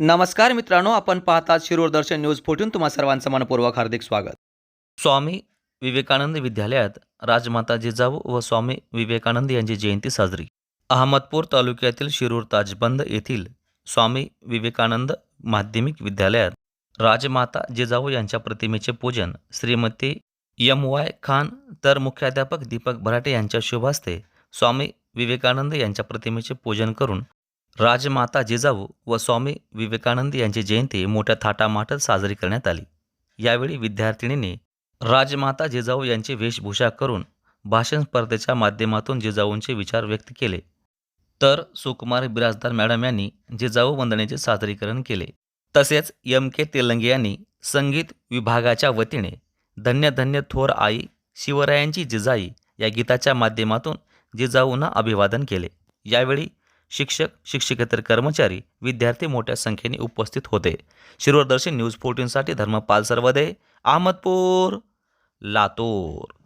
नमस्कार मित्रांनो आपण पाहतात शिरूर दर्शन न्यूज फोर्टीन. तुम्हा सर्वांचं मनपूर्वक हार्दिक स्वागत. स्वामी विवेकानंद विद्यालयात राजमाता जिजाऊ व स्वामी विवेकानंद यांची जयंती साजरी. अहमदपूर तालुक्यातील शिरूर ताजबंद येथील स्वामी विवेकानंद माध्यमिक विद्यालयात राजमाता जिजाऊ यांच्या प्रतिमेचे पूजन श्रीमती एम वाय खान तर मुख्याध्यापक दीपक भराटे यांच्या शुभ हस्ते स्वामी विवेकानंद यांच्या प्रतिमेचे पूजन करून राजमाता जिजाऊ व स्वामी विवेकानंद यांची जयंती मोठ्या थाटामाटात साजरी करण्यात आली. यावेळी विद्यार्थिनींनी राजमाता जिजाऊ यांची वेशभूषा करून भाषण स्पर्धेच्या माध्यमातून जिजाऊंचे विचार व्यक्त केले. तर सुकुमार बिराजदार मॅडम यांनी जिजाऊ वंदनेचे सादरीकरण केले. तसेच एम के तेलंगे यांनी संगीत विभागाच्या वतीने धन्य धन्य थोर आई शिवरायांची जिजाई या गीताच्या माध्यमातून जिजाऊंना अभिवादन केले. यावेळी शिक्षक शिक्षकेतर कर्मचारी विद्यार्थी मोठ्या संख्येने उपस्थित होते. शिरोरदर्शी न्यूज फोर्टीनसाठी धर्मपाल सर्वदे अहमदपूर लातूर.